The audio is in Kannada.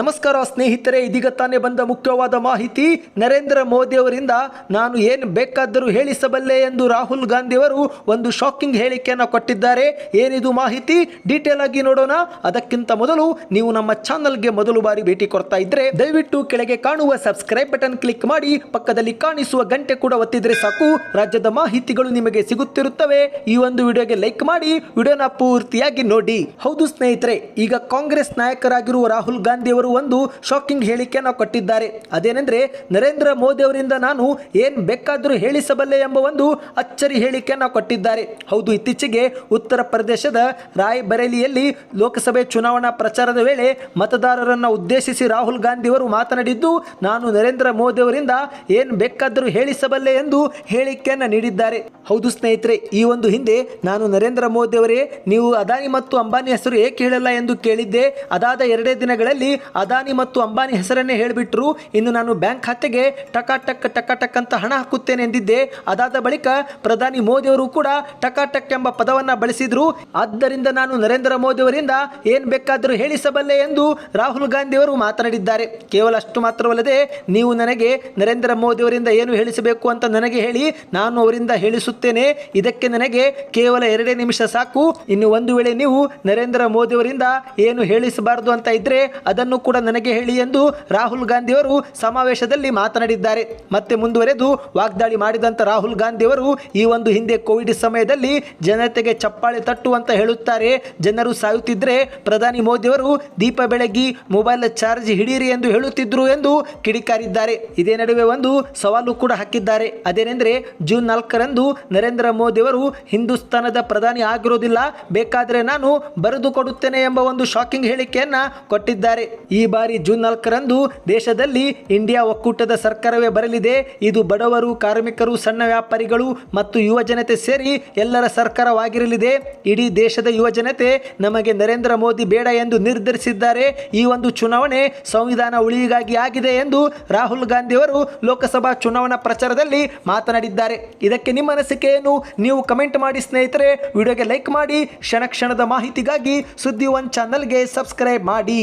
ನಮಸ್ಕಾರ ಸ್ನೇಹಿತರೆ, ಇದೀಗ ತಾನೇ ಬಂದ ಮುಖ್ಯವಾದ ಮಾಹಿತಿ. ನರೇಂದ್ರ ಮೋದಿ ಅವರಿಂದ ನಾನು ಏನು ಬೇಕಾದರೂ ಹೇಳಿಸಬಲ್ಲೆ ಎಂದು ರಾಹುಲ್ ಗಾಂಧಿ ಅವರು ಒಂದು ಶಾಕಿಂಗ್ ಹೇಳಿಕೆಯನ್ನು ಕೊಟ್ಟಿದ್ದಾರೆ. ಏನಿದು ಮಾಹಿತಿ? ಡೀಟೇಲ್ ಆಗಿ ನೋಡೋಣ. ಅದಕ್ಕಿಂತ ಮೊದಲು ನೀವು ನಮ್ಮ ಚಾನಲ್ಗೆ ಮೊದಲು ಬಾರಿ ಭೇಟಿ ಕೊಡ್ತಾ ಇದ್ರೆ ದಯವಿಟ್ಟು ಕೆಳಗೆ ಕಾಣುವ ಸಬ್ಸ್ಕ್ರೈಬ್ ಬಟನ್ ಕ್ಲಿಕ್ ಮಾಡಿ, ಪಕ್ಕದಲ್ಲಿ ಕಾಣಿಸುವ ಗಂಟೆ ಕೂಡ ಒತ್ತಿದ್ರೆ ಸಾಕು. ರಾಜ್ಯದ ಮಾಹಿತಿಗಳು ನಿಮಗೆ ಸಿಗುತ್ತಿರುತ್ತವೆ. ಈ ಒಂದು ವಿಡಿಯೋಗೆ ಲೈಕ್ ಮಾಡಿ, ವಿಡಿಯೋನ ಪೂರ್ತಿಯಾಗಿ ನೋಡಿ. ಹೌದು ಸ್ನೇಹಿತರೆ, ಈಗ ಕಾಂಗ್ರೆಸ್ ನಾಯಕರಾಗಿರುವ ರಾಹುಲ್ ಗಾಂಧಿ ಅವರು ಒಂದು ಶಾಕಿಂಗ್ ಹೇಳಿಕೆಯನ್ನು ಕೊಟ್ಟಿದ್ದಾರೆ. ಅದೇನೆಂದರೆ, ನರೇಂದ್ರ ಮೋದಿ ಅವರಿಂದ ನಾನು ಏನು ಬೇಕಾದರೂ ಹೇಳಿಸಬಲ್ಲೆ ಎಂಬ ಒಂದು ಅಚ್ಚರಿ ಹೇಳಿಕೆಯನ್ನು ಕೊಟ್ಟಿದ್ದಾರೆ. ಹೌದು, ಇತ್ತೀಚೆಗೆ ಉತ್ತರ ಪ್ರದೇಶದ ರಾಯ್ಬರೇಲಿಯಲ್ಲಿ ಲೋಕಸಭೆ ಚುನಾವಣಾ ಪ್ರಚಾರದ ವೇಳೆ ಮತದಾರರನ್ನು ಉದ್ದೇಶಿಸಿ ರಾಹುಲ್ ಗಾಂಧಿ ಅವರು ಮಾತನಾಡಿದ್ದು, ನಾನು ನರೇಂದ್ರ ಮೋದಿ ಅವರಿಂದ ಏನು ಬೇಕಾದರೂ ಹೇಳಿಸಬಲ್ಲೆ ಎಂದು ಹೇಳಿಕೆಯನ್ನು ನೀಡಿದ್ದಾರೆ. ಹೌದು ಸ್ನೇಹಿತರೆ, ಈ ಒಂದು ಹಿಂದೆ ನಾನು ನರೇಂದ್ರ ಮೋದಿ ಅವರೇ, ನೀವು ಅದಾನಿ ಮತ್ತು ಅಂಬಾನಿ ಹೆಸರು ಏಕೆ ಹೇಳಲ್ಲ ಎಂದು ಕೇಳಿದ್ದೆ. ಅದಾದ ಎರಡೇ ದಿನಗಳಲ್ಲಿ ಅದಾನಿ ಮತ್ತು ಅಂಬಾನಿ ಹೆಸರನ್ನೇ ಹೇಳಿಬಿಟ್ರು. ಇನ್ನು ನಾನು ಬ್ಯಾಂಕ್ ಖಾತೆಗೆ ಟಕ ಟಕ್ ಟಕ ಟಕ್ ಅಂತ ಹಣ ಹಾಕುತ್ತೇನೆ ಎಂದಿದ್ದೆ. ಅದಾದ ಬಳಿಕ ಪ್ರಧಾನಿ ಮೋದಿ ಅವರು ಕೂಡ ಟಕ ಟಕ್ ಎಂಬ ಪದವನ್ನು ಬಳಸಿದ್ರು. ಆದ್ದರಿಂದ ನಾನು ನರೇಂದ್ರ ಮೋದಿಯವರಿಂದ ಏನು ಬೇಕಾದರೂ ಹೇಳಿಸಬಲ್ಲೆ ಎಂದು ರಾಹುಲ್ ಗಾಂಧಿ ಅವರು ಮಾತನಾಡಿದ್ದಾರೆ. ಕೇವಲ ಅಷ್ಟು ಮಾತ್ರವಲ್ಲದೆ ನೀವು ನನಗೆ ನರೇಂದ್ರ ಮೋದಿ ಅವರಿಂದ ಏನು ಹೇಳಿಸಬೇಕು ಅಂತ ನನಗೆ ಹೇಳಿ ನಾನು ಅವರಿಂದ ಹೇಳಿಸುತ್ತೇನೆ. ಇದಕ್ಕೆ ನನಗೆ ಕೇವಲ ಎರಡೇ ನಿಮಿಷ ಸಾಕು. ಇನ್ನು ಒಂದು ವೇಳೆ ನೀವು ನರೇಂದ್ರ ಮೋದಿ ಅವರಿಂದ ಏನು ಹೇಳಿಸಬಾರದು ಅಂತ ಇದ್ರೆ ಅದನ್ನು ಕೂಡ ನನಗೆ ಹೇಳಿ ಎಂದು ರಾಹುಲ್ ಗಾಂಧಿ ಅವರು ಸಮಾವೇಶದಲ್ಲಿ ಮಾತನಾಡಿದ್ದಾರೆ. ಮತ್ತೆ ಮುಂದುವರೆದು ವಾಗ್ದಾಳಿ ಮಾಡಿದಂತ ರಾಹುಲ್ ಗಾಂಧಿ ಅವರು ಈ ಒಂದು ಹಿಂದೆ ಕೋವಿಡ್ ಸಮಯದಲ್ಲಿ ಜನತೆಗೆ ಚಪ್ಪಾಳೆ ತಟ್ಟು ಅಂತ ಹೇಳುತ್ತಾರೆ. ಜನರು ಸಾಯುತ್ತಿದ್ರೆ ಪ್ರಧಾನಿ ಮೋದಿ ಅವರು ದೀಪ ಬೆಳಗಿ ಮೊಬೈಲ್ ಚಾರ್ಜ್ ಹಿಡಿಯಿರಿ ಎಂದು ಹೇಳುತ್ತಿದ್ರು ಎಂದು ಕಿಡಿಕಾರಿದ್ದಾರೆ. ಇದೇ ನಡುವೆ ಒಂದು ಸವಾಲು ಕೂಡ ಹಾಕಿದ್ದಾರೆ. ಅದೇನೆಂದರೆ ಜೂನ್ ನಾಲ್ಕರಂದು ನರೇಂದ್ರ ಮೋದಿ ಅವರು ಹಿಂದೂಸ್ತಾನದ ಪ್ರಧಾನಿ ಆಗಿರೋದಿಲ್ಲ. ಬೇಕಾದರೆ ನಾನು ಬರೆದು ಕೊಡುತ್ತೇನೆ ಎಂಬ ಒಂದು ಶಾಕಿಂಗ್ ಹೇಳಿಕೆಯನ್ನು ಕೊಟ್ಟಿದ್ದಾರೆ. ಈ ಬಾರಿ ಜೂನ್ ನಾಲ್ಕರಂದು ದೇಶದಲ್ಲಿ ಇಂಡಿಯಾ ಒಕ್ಕೂಟದ ಸರ್ಕಾರವೇ ಬರಲಿದೆ. ಇದು ಬಡವರು, ಕಾರ್ಮಿಕರು, ಸಣ್ಣ ವ್ಯಾಪಾರಿಗಳು ಮತ್ತು ಯುವ ಜನತೆ ಸೇರಿ ಎಲ್ಲರ ಸರ್ಕಾರವಾಗಿರಲಿದೆ. ಇಡೀ ದೇಶದ ಯುವ ಜನತೆ ನಮಗೆ ನರೇಂದ್ರ ಮೋದಿ ಬೇಡ ಎಂದು ನಿರ್ಧರಿಸಿದ್ದಾರೆ. ಈ ಒಂದು ಚುನಾವಣೆ ಸಂವಿಧಾನ ಉಳಿಗಾಗಿ ಆಗಿದೆ ಎಂದು ರಾಹುಲ್ ಗಾಂಧಿ ಅವರು ಲೋಕಸಭಾ ಚುನಾವಣಾ ಪ್ರಚಾರದಲ್ಲಿ ಮಾತನಾಡಿದ್ದಾರೆ. ಇದಕ್ಕೆ ನಿಮ್ಮ ಅನಿಸಿಕೆ ಏನು? ನೀವು ಕಮೆಂಟ್ ಮಾಡಿ ಸ್ನೇಹಿತರೆ. ವಿಡಿಯೋಗೆ ಲೈಕ್ ಮಾಡಿ, ಕ್ಷಣ ಕ್ಷಣದ ಮಾಹಿತಿಗಾಗಿ ಸುದ್ದಿ ಒನ್ ಚಾನಲ್ಗೆ ಸಬ್ಸ್ಕ್ರೈಬ್ ಮಾಡಿ.